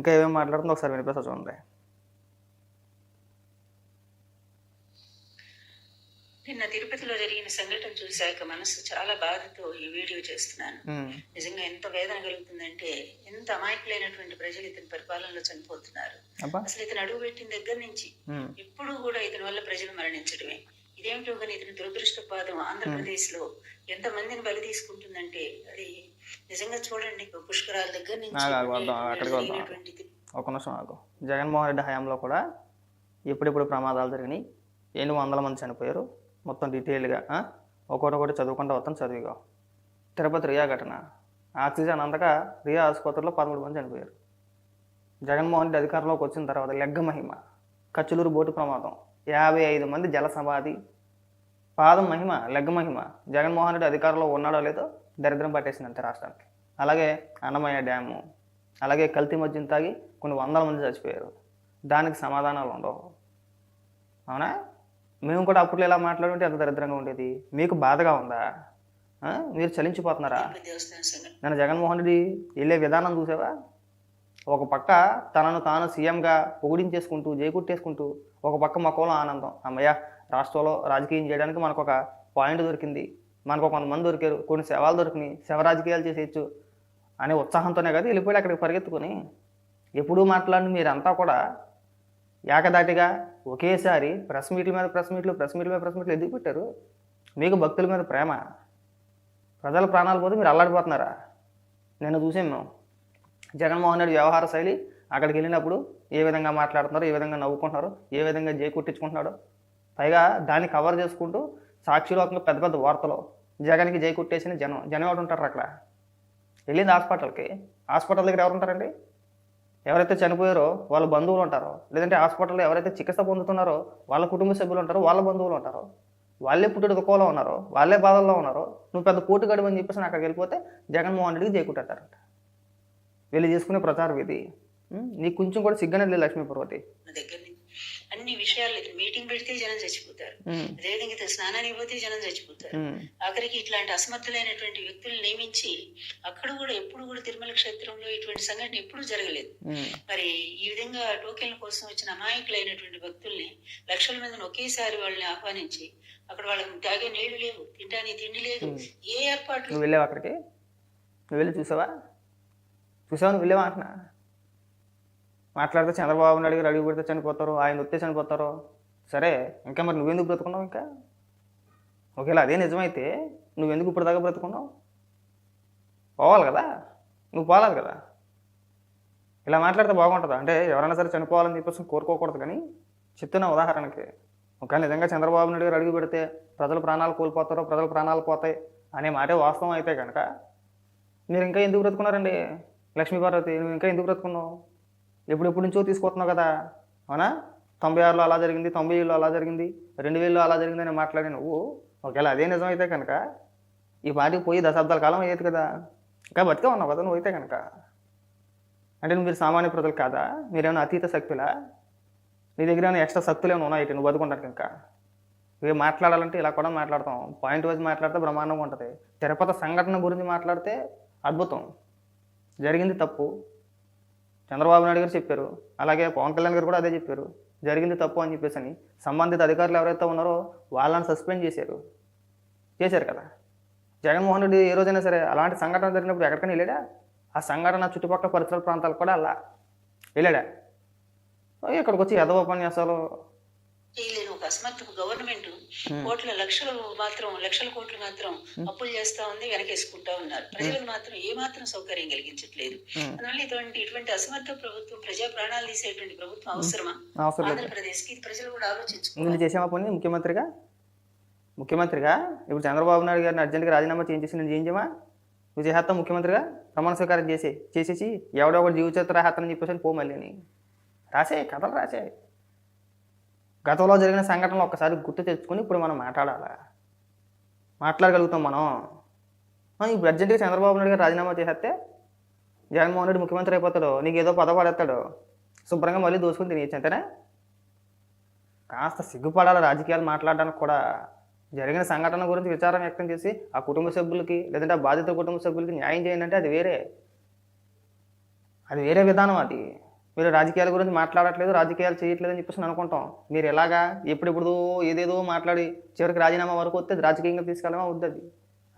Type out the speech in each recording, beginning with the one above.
ఇంకా ఏమేమి మాట్లాడుతుందో ఒకసారి వినిపిస్తా చూడండి. నిన్న తిరుపతిలో జరిగిన సంఘటన చూశాక మనసు చాలా బాధతో ఈ వీడియో చేస్తున్నాను. నిజంగా ఎంత వేదన కలుగుతుందంటే ఎంత అమాయకులైనటువంటి ప్రజలు ఇతని పరిపాలనలో చనిపోతున్నారు. అసలు ఇతను అడుగు పెట్టిన దగ్గర నుంచి ఉమ్, ఎప్పుడు కూడా ఇతని వల్ల ప్రజలు మరణించడమే. ఇదేమిటో కానీ ఇతని దురదృష్టపాదం? ఆంధ్రప్రదేశ్లో ఎంత మందిని బలి తీసుకుంటుందంటే అది నిజంగా చూడండి పుష్కరాల దగ్గర అక్కడికి. ఒక నిమిషం ఆగు. జగన్మోహన్ రెడ్డి హయాంలో కూడా ఎప్పుడెప్పుడు ప్రమాదాలు జరిగినాయి? ఎన్ని వందల మంది చనిపోయారు. మొత్తం డీటెయిల్గా ఒకటి ఒకటి చదువుకుంటూ వస్తాను చదివిగా. తిరుపతి రియా ఘటన. ఆక్సిజన్ అందక రియా ఆసుపత్రిలో పదమూడు మంది చనిపోయారు. జగన్మోహన్ రెడ్డి అధికారంలోకి వచ్చిన తర్వాత లెగ్గ మహిమ కచ్చులూరు బోటు ప్రమాదం యాభై ఐదు మంది జల సమాధి పాదం మహిమ లెగ్గ మహిమ జగన్మోహన్ రెడ్డి అధికారంలో ఉన్నాడో లేదో దరిద్రం పట్టేసింది అంతే రాష్ట్రానికి. అలాగే అన్నమయ్య డ్యాము అలాగే కల్తీ మద్యం తాగి కొన్ని వందల మంది చచ్చిపోయారు. దానికి సమాధానాలు ఉండవు. అవునా? మేము కూడా అప్పుడు ఇలా మాట్లాడుంటే ఎంత దరిద్రంగా ఉండేది? మీకు బాధగా ఉందా? మీరు చలించిపోతున్నారా? నేను జగన్మోహన్ రెడ్డి వెళ్ళే విధానం చూసావా? ఒక పక్క తనను తాను సీఎంగా పొగిడించేసుకుంటూ జైకుట్టేసుకుంటూ ఒక పక్క మకోలో ఆనందం. అమ్మయ్య రాష్ట్రంలో రాజకీయం చేయడానికి మనకు ఒక పాయింట్ దొరికింది. మనకు కొంతమంది దొరికారు. కొన్ని సేవలు దొరికినాయి. శవ రాజకీయాలు చేసేయచ్చు అనే ఉత్సాహంతోనే కదా వెళ్ళిపోయి అక్కడికి పరిగెత్తుకొని ఎప్పుడూ మాట్లాడిన మీరంతా కూడా ఏకదాటిగా ఒకేసారి ప్రెస్ మీట్ల మీద ప్రెస్ మీట్లు ప్రెస్ మీట్ల మీద ప్రెస్ మీట్లు ఎందుకు పెట్టారు? మీకు భక్తుల మీద ప్రేమ. ప్రజల ప్రాణాలు పోతే మీరు అల్లాడిపోతున్నారా? నేను చూసాం మేము జగన్మోహన్ రెడ్డి వ్యవహార శైలి అక్కడికి వెళ్ళినప్పుడు ఏ విధంగా మాట్లాడుతున్నారో ఏ విధంగా నవ్వుకుంటున్నారు ఏ విధంగా జే కుట్టించుకుంటున్నాడో పైగా దాన్ని కవర్ చేసుకుంటూ సాక్షిలోకంగా పెద్ద పెద్ద వార్తలు. జగన్కి జై కుట్టేసిన జనం జనం ఎవరు ఉంటారు అక్కడ? వెళ్ళింది హాస్పిటల్కి. హాస్పిటల్ దగ్గర ఎవరు ఉంటారండి? ఎవరైతే చనిపోయారో వాళ్ళ బంధువులు ఉంటారో. లేదంటే హాస్పిటల్లో ఎవరైతే చికిత్స పొందుతున్నారో వాళ్ళ కుటుంబ సభ్యులు ఉంటారో వాళ్ళ బంధువులు ఉంటారో. వాళ్ళే పుట్టుడు దుఃఖంలో ఉన్నారో. వాళ్ళే బాధల్లో ఉన్నారో. నువ్వు పెద్ద పోటు గడువు అని చెప్పేసి అక్కడికి వెళ్ళిపోతే జగన్మోహన్ రెడ్డికి జైకుట్టారంట వెళ్ళి చేసుకునే ప్రచారం ఇది నీకు కొంచెం కూడా సిగ్గనేది లేదు లక్ష్మీపర్వతి. దగ్గర అన్ని విషయాలు మీటింగ్ పెడితే జనం చచ్చిపోతారు. అదేవిధంగా స్నానానికి పోతే జనం చచ్చిపోతారు. ఆఖరికి ఇట్లాంటి అసమర్థులైనటువంటి వ్యక్తులు నియమించి అక్కడ కూడా ఎప్పుడు కూడా తిరుమల క్షేత్రంలో ఇటువంటి సంఘటన ఎప్పుడూ జరగలేదు. మరి ఈ విధంగా టోకెన్ల కోసం వచ్చిన అమాయకులైనటువంటి భక్తుల్ని లక్షల మందిని ఒకేసారి వాళ్ళని ఆహ్వానించి అక్కడ వాళ్ళకి తాగే నీళ్ళు లేవు తినడానికి తిండి లేదు ఏ ఏర్పాట్లు వెళ్ళావు అక్కడికి? నువ్వు వెళ్ళి చూసావా? చూసావా? నువ్వు వెళ్ళావా అంటున్నా? మాట్లాడితే చంద్రబాబు నాయుడు గారు అడుగు పెడితే చనిపోతారు ఆయన వస్తే చనిపోతారు. సరే ఇంకా మరి నువ్వెందుకు బ్రతుకున్నావు ఇంకా? ఒకవేళ అదే నిజమైతే నువ్వెందుకు ఇప్పుడు దాకా బ్రతుకున్నావు? పోవాలి కదా? నువ్వు పోవాలి కదా? ఇలా మాట్లాడితే బాగుంటుందా? అంటే ఎవరైనా సరే చనిపోవాలని చెప్పేసి కోరుకోకూడదు కానీ చెప్తున్న ఉదాహరణకి ఒకవేళ నిజంగా చంద్రబాబు నాయుడు గారు అడుగు పెడితే ప్రజలు ప్రాణాలు కోల్పోతారో ప్రజలు ప్రాణాలు పోతాయి అనే మాటే వాస్తవం అయితే కనుక మీరు ఇంకా ఎందుకు బ్రతుకున్నారండి? లక్ష్మీపార్వతి నువ్వు ఇంకా ఎందుకు బ్రతుకున్నావు? ఎప్పుడెప్పుడు నుంచో తీసుకొస్తున్నావు కదా. అవునా? తొంభై ఆరులో అలా జరిగింది తొంభై ఏళ్ళలో అలా జరిగింది రెండు వేలలో అలా జరిగిందని మాట్లాడి నువ్వు ఒకవేళ అదే నిజమైతే కనుక ఈ పాటికి పోయి దశాబ్దాల కాలం అయ్యేది కదా. ఇంకా బతికే ఉన్నావు కదా నువ్వు అయితే కనుక. అంటే మీరు సామాన్య ప్రజలు కాదా? మీరేమైనా అతీత శక్తులా? నీ దగ్గర ఏమైనా ఎక్స్ట్రా శక్తులు ఏమైనా ఉన్నాయి నువ్వు బతుకుంటాను ఇంకా? ఇవి మాట్లాడాలంటే ఇలా కూడా మాట్లాడతాం. పాయింట్ వైజ్ మాట్లాడితే బ్రహ్మాండంగా ఉంటుంది. తిరుపతి సంఘటన గురించి మాట్లాడితే అద్భుతం. జరిగింది తప్పు. చంద్రబాబు నాయుడు గారు చెప్పారు. అలాగే పవన్ కళ్యాణ్ గారు కూడా అదే చెప్పారు. జరిగింది తప్పు అని చెప్పేసి అని సంబంధిత అధికారులు ఎవరైతే ఉన్నారో వాళ్ళని సస్పెండ్ చేశారు. చేశారు కదా. జగన్మోహన్ రెడ్డి ఏ రోజైనా సరే అలాంటి సంఘటన జరిగినప్పుడు ఎక్కడికైనా వెళ్ళాడా? ఆ సంఘటన చుట్టుపక్కల పరిసర ప్రాంతాలకు కూడా అలా వెళ్ళాడా? ఇక్కడికి వచ్చి ఎదవ ఉపన్యాసాలు చేయలేని. ఒక అసమర్థ గవర్నమెంట్ కోట్ల లక్షలు మాత్రం లక్షల కోట్లు మాత్రం అప్పులు చేస్తా ఉంది వెనకేసుకుంటా ఉన్నారు. ప్రజలకు మాత్రం ఏ మాత్రం సౌకర్యం కలిగించట్లేదు. అందువల్ల ఇటువంటి ఇటువంటి అసమర్థ ప్రభుత్వం ప్రజా ప్రాణాలు తీసేటువంటి ప్రభుత్వం అవసరమా? ఆంధ్రప్రదేశ్కి ప్రజలు కూడా ఆలోచించుకోవాలి. నువ్వు చేసామా పని ముఖ్యమంత్రిగా? ముఖ్యమంత్రిగా? ఇప్పుడు చంద్రబాబు నాయుడు గారిని అర్జెంట్గా రాజీనామా చేయించేసి నేను చేయించమా? నువ్వు చేసేస్తావు ముఖ్యమంత్రిగా? ప్రమాణ స్వీకారం చేసి చేసేసి ఎవడో ఒకటి జీవిచరిత్ర రాహత్తని చెప్పేసి పో మళ్ళీ. రాసే కథలు రాసే గతంలో జరిగిన సంఘటనలు ఒక్కసారి గుర్తు తెచ్చుకొని ఇప్పుడు మనం మాట్లాడాలా? మాట్లాడగలుగుతాం మనం. ఇప్పుడు అర్జెంటుగా చంద్రబాబు నాయుడు గారు రాజీనామా చేసేస్తే జగన్మోహన్ రెడ్డి ముఖ్యమంత్రి అయిపోతాడు. నీకు ఏదో పదవి పడేస్తాడు. శుభ్రంగా మళ్ళీ దోసుకుని తినేయచ్చు అంతేనా? కాస్త సిగ్గుపడాలి రాజకీయాలు మాట్లాడడానికి కూడా. జరిగిన సంఘటన గురించి విచారం వ్యక్తం చేసి ఆ కుటుంబ సభ్యులకి లేదంటే ఆ బాధిత కుటుంబ సభ్యులకి న్యాయం చేయండి అంటే అది వేరే. అది వేరే విధానం అది. మీరు రాజకీయాల గురించి మాట్లాడట్లేదు రాజకీయాలు చేయట్లేదు అని చెప్పేసి అనుకుంటాం. మీరు ఎలాగా ఎప్పుడెప్పుడు ఏదేదో మాట్లాడి చివరికి రాజీనామా వరకు వస్తే రాజకీయంగా తీసుకెళ్ళమా వద్దు అది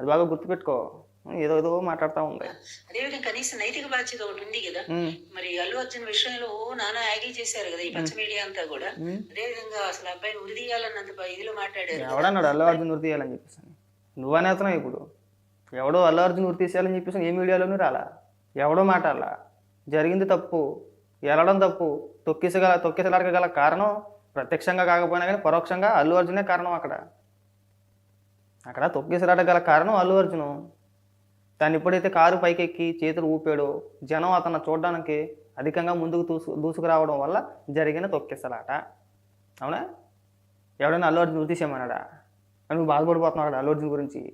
అది బాగా గుర్తుపెట్టుకో. ఏదో ఏదో మాట్లాడుతూ ఉంది అదేవిధంగా కనీసం నైతిక బాధ్యత ఒకటి ఉంది కదా. మరి అల్లు అర్జున్ విషయంలో నానా యాగిల్ చేశారు కదా ఈ పచ్చ మీడియా అంతా కూడా. అదేవిధంగా అసలు అబ్బాయిని ఉరిదీయాలన్నంత ఇదిలో మాట్లాడారు. ఎవడన్నాడు అల్లు అర్జున్ ఉరి తీయాలని చెప్పేసి అని. నువ్వు అనేస్తున్నావు ఇప్పుడు. ఎవడో అల్లు అర్జున్ ఉరి తీసేయాలని చెప్పేసి ఏ మీడియాలోనూ రాలా. ఎవడో మాట్లాడాల. జరిగింది తప్పు. ఎలడం తప్పు. తొక్కిసగల తొక్కిసలాడక గల కారణం ప్రత్యక్షంగా కాకపోయినా కానీ పరోక్షంగా అల్లు అర్జునే కారణం అక్కడ. అక్కడ తొక్కిసలాడక గల కారణం అల్లు అర్జును. తను ఎప్పుడైతే కారు పైకెక్కి చేతులు ఊపాడో జనం అతను చూడడానికి అధికంగా ముందుకు దూసు దూసుకురావడం వల్ల జరిగిన తొక్కిసలాట. అవునా? ఎవడైనా అల్లు అర్జున్ తీసేయమన్నాడా అని నువ్వు బాధపడిపోతున్నావు అక్కడ అల్లు అర్జున్ గురించి.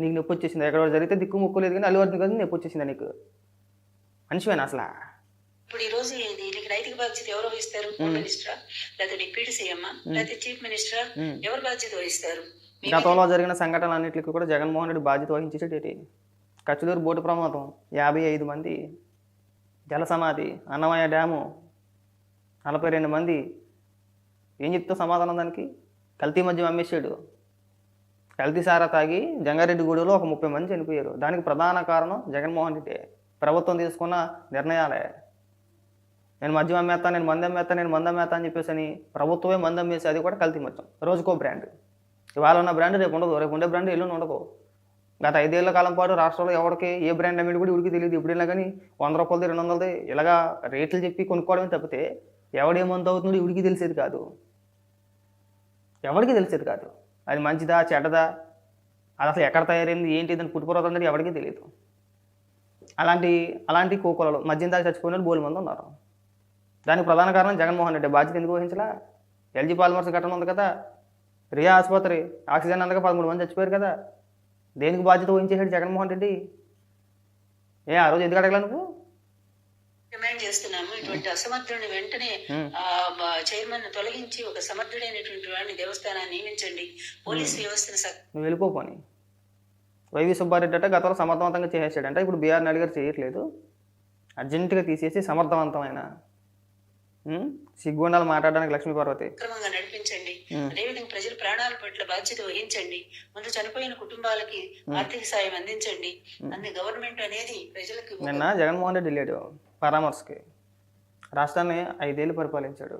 నీకు నొప్పి వచ్చేసింది? ఎక్కడ జరిగితే దిక్కు ముక్కు లేదు కానీ అల్లు అర్జున్ గురించి నొప్పి వచ్చేసిందా నీకు? మనిషివేనా అసలు? ఇప్పుడు ఈ రోజు దీనికి నైతిక బాధ్యత ఎవరు వహిస్తారు? హోమ్ మినిస్టరా? లేకపోతే డిప్యూటీ సీఎం లేకపోతే చీఫ్ మినిస్టరా. ఎవరు బాధ్యత వహిస్తారు? గతంలో జరిగిన సంఘటనలన్నింటికి కూడా జగన్మోహన్ రెడ్డి బాధ్యత వహించేటేటి కచ్చులూరు బోటు ప్రమాదం యాభై ఐదు మంది జల సమాధి అన్నమయ్య డ్యాము నలభై రెండు మంది ఏం చెప్తావు సమాధానం దానికి? కల్తీ మద్యం అమ్మేసాడు కల్తీ సారా తాగి జంగారెడ్డి గూడెలో ఒక ముప్పై మంది చనిపోయారు. దానికి ప్రధాన కారణం జగన్మోహన్ రెడ్డి. ప్రభుత్వం తీసుకున్న నిర్ణయాలే. నేను మద్యం అమ్మేస్తా నేను మందు అమ్మేస్తా నేను మంది అమ్మేస్తా అని చెప్పేసి అని ప్రభుత్వమే మందు అమ్మేసి అది కూడా కల్తీ మద్యం రోజుకో బ్రాండ్. ఇవాళ ఉన్న బ్రాండ్ రేపు ఉండదు. రేపు ఉండే బ్రాండ్ ఎల్లుండి ఉండదు. గత ఐదేళ్ళ కాలం పాటు రాష్ట్రంలో ఎవరికి ఏ బ్రాండ్ అమ్మేది కూడా ఉడికి తెలియదు. ఇప్పుడు కానీ వంద రూపాయలది రెండు వందలది ఇలాగా రేట్లు చెప్పి కొనుక్కోవడమే తప్పితే ఎవడేమంత అవుతుందో ఇవిడికి తెలిసేది కాదు. ఎవరికి తెలిసేది కాదు. అది మంచిదా చెడ్డదా? అది అసలు ఎక్కడ తయారైంది ఏంటి దాని పుట్టుపురోధం అనేది ఎవరికీ తెలియదు. అలాంటి అలాంటి కోకోలలో మద్యం దాకా చచ్చిపోయిన వాళ్ళు బోలు మంది ఉన్నారు. దానికి ప్రధాన కారణం జగన్మోహన్ రెడ్డి. బాధ్యత ఎందుకు వహించలా? ఎల్జీ పాల్మర్స్ ఘటన ఉంది కదా. రియా ఆసుపత్రి ఆక్సిజన్ అందక పదమూడు మంది చచ్చిపోయారు కదా. దేనికి బాధ్యత వహించేసాడు జగన్మోహన్ రెడ్డి? ఏ ఆ రోజు ఎందుకు అడగలా నువ్వు? డిమాండ్ చేస్తున్నాము. ఇటువంటి అసమర్థుడిని వెంటనే చైర్మన్ తొలగించి ఒక సమర్థుడైనటువంటి వాడిని దేవస్థానాన్ని నియమించండి. పోలీస్ వ్యవస్థను నువ్వు వెళ్ళిపోపోని వైవి సుబ్బారెడ్డి అంటే గతంలో సమర్థవంతంగా చేసేసాడంట. ఇప్పుడు బీఆర్ నాయుడు గారు చేయట్లేదు. అర్జెంటుగా తీసేసి సమర్థవంతమైన? సిగ్గుండాలి మాట్లాడడానికి లక్ష్మీ పార్వతి. క్రమంగా నడిపించండి. అదేవిధంగా ప్రజల ప్రాణాల పట్ల బాధ్యత వహించండి. ముందు చనిపోయిన కుటుంబాలకి ఆర్థిక సాయం అందించండి. అన్ని గవర్నమెంట్ అనేది ప్రజలకు నిన్న జగన్మోహన్ రెడ్డి వెళ్ళాడు పరామర్శకి. రాష్ట్రాన్ని ఐదేళ్ళు పరిపాలించాడు.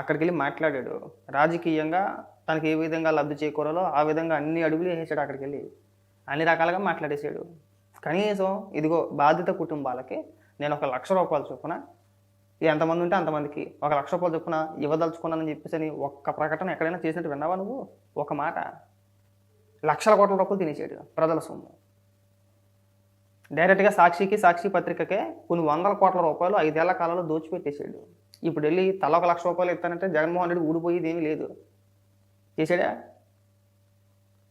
అక్కడికి వెళ్ళి మాట్లాడాడు. రాజకీయంగా తనకి ఏ విధంగా లబ్ధి చేకూరాలో ఆ విధంగా అన్ని అడుగులు వేసాడు అక్కడికి వెళ్ళి అన్ని రకాలుగా మాట్లాడేశాడు కనీసం ఇదిగో బాధిత కుటుంబాలకి నేను ఒక లక్ష రూపాయలు చొప్పున ఎంతమంది ఉంటే అంతమందికి. ఒక లక్ష రూపాయలు చొప్పున ఇవ్వదలుచుకున్నానని చెప్పేసి అని ఒక్క ప్రకటన ఎక్కడైనా చేసినట్టు విన్నావా నువ్వు? ఒక మాట. లక్షల కోట్ల రూపాయలు తినేసేడు ప్రజల సొమ్ము. డైరెక్ట్గా సాక్షికి సాక్షి పత్రికకే కొన్ని వందల కోట్ల రూపాయలు ఐదేళ్ళ కాలంలో దోచిపెట్టేసాడు. ఇప్పుడు వెళ్ళి తల ఒక లక్ష రూపాయలు ఇస్తానంటే జగన్మోహన్ రెడ్డి ఊడిపోయేది ఏమీ లేదు. చేశాడా?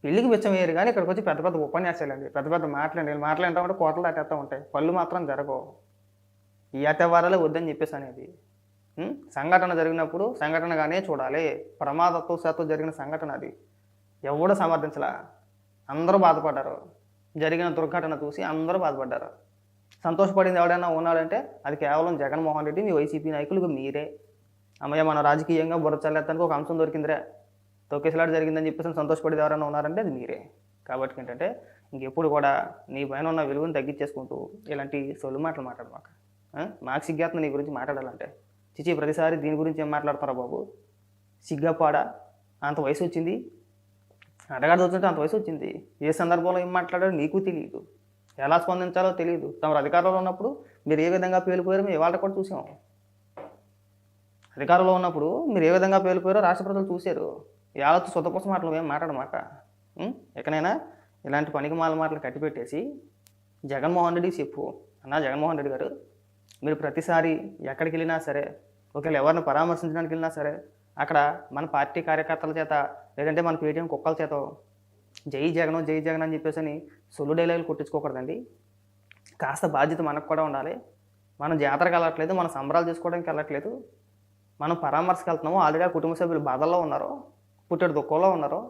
పెళ్ళికి బిచ్చం వేయరు కానీ ఇక్కడికి వచ్చి పెద్ద పెద్ద ఉపన్యాసాలండి. పెద్ద పెద్ద మాటలు అండి మాటలు ఉంటే కోటలు దాటేస్తూ ఉంటాయి. పళ్ళు మాత్రం జరగవు. ఈ అత్యవారాలే వద్దని చెప్పేసి అనేది. సంఘటన జరిగినప్పుడు సంఘటనగానే చూడాలి. ప్రమాదత్వశాత్తు జరిగిన సంఘటన అది. ఎవడు సమర్థించలా? అందరూ బాధపడ్డారు. జరిగిన దుర్ఘటన చూసి అందరూ బాధపడ్డారు. సంతోషపడింది ఎవడైనా ఉన్నాడంటే అది కేవలం జగన్మోహన్ రెడ్డి మీ వైసీపీ నాయకులు మీరే. అమ్మయ్య మన రాజకీయంగా బుర్ర చల్లేస్తానికి ఒక అంశం దొరికిందిరా. తొక్కేసలాట జరిగిందని చెప్పేసి సంతోషపడేది ఎవరైనా ఉన్నారంటే అది మీరే. కాబట్టి ఏంటంటే ఇంకెప్పుడు కూడా నీ పైన ఉన్న విలువను తగ్గించేసుకుంటూ ఇలాంటి సొల్లు మాటలు మాట్లాడమాక నాకు మాకు సిగ్గేస్తుంది నీ గురించి మాట్లాడాలంటే. చిచి ప్రతిసారి దీని గురించి ఏం మాట్లాడతారా బాబు? సిగ్గాపాడా? అంత వయసు వచ్చింది అడగాడు వచ్చినట్టు అంత వయసు వచ్చింది ఏ సందర్భంలో ఏం మాట్లాడారో నీకు తెలియదు ఎలా స్పందించాలో తెలియదు తమరు అధికారంలో ఉన్నప్పుడు మీరు ఏ విధంగా పేలిపోయారో మేము ఇవాళ కూడా చూసాం. అధికారంలో ఉన్నప్పుడు మీరు ఏ విధంగా పేలిపోయారో రాష్ట్ర ప్రజలు చూశారు. యావత్తు కోసం మాటలు ఏం మాట్లాడమాక ఎక్కడైనా ఇలాంటి పనికి మాల మాటలు కట్టిపెట్టేసి జగన్మోహన్ రెడ్డికి చెప్పు. అన్నా జగన్మోహన్ రెడ్డి గారు మీరు ప్రతిసారి ఎక్కడికి వెళ్ళినా సరే ఒకవేళ ఎవరిని పరామర్శించడానికి వెళ్ళినా సరే అక్కడ మన పార్టీ కార్యకర్తల చేత లేదంటే మన పేటీఎం కుక్కల చేత జై జగన్ జై జగన్ అని చెప్పేసి అని సొల్లు డైలాగులు కొట్టించుకోకూడదండి. కాస్త బాధ్యత మనకు కూడా ఉండాలి. మనం జాతరకు వెళ్ళట్లేదు మనం సంబరాలు చేసుకోవడానికి వెళ్ళట్లేదు. మనం పరామర్శకు వెళ్తున్నాము ఆల్రెడీ ఆ కుటుంబ సభ్యులు బాధల్లో ఉన్నారో పుట్టెడు దుఃఖంలో ఉన్నారు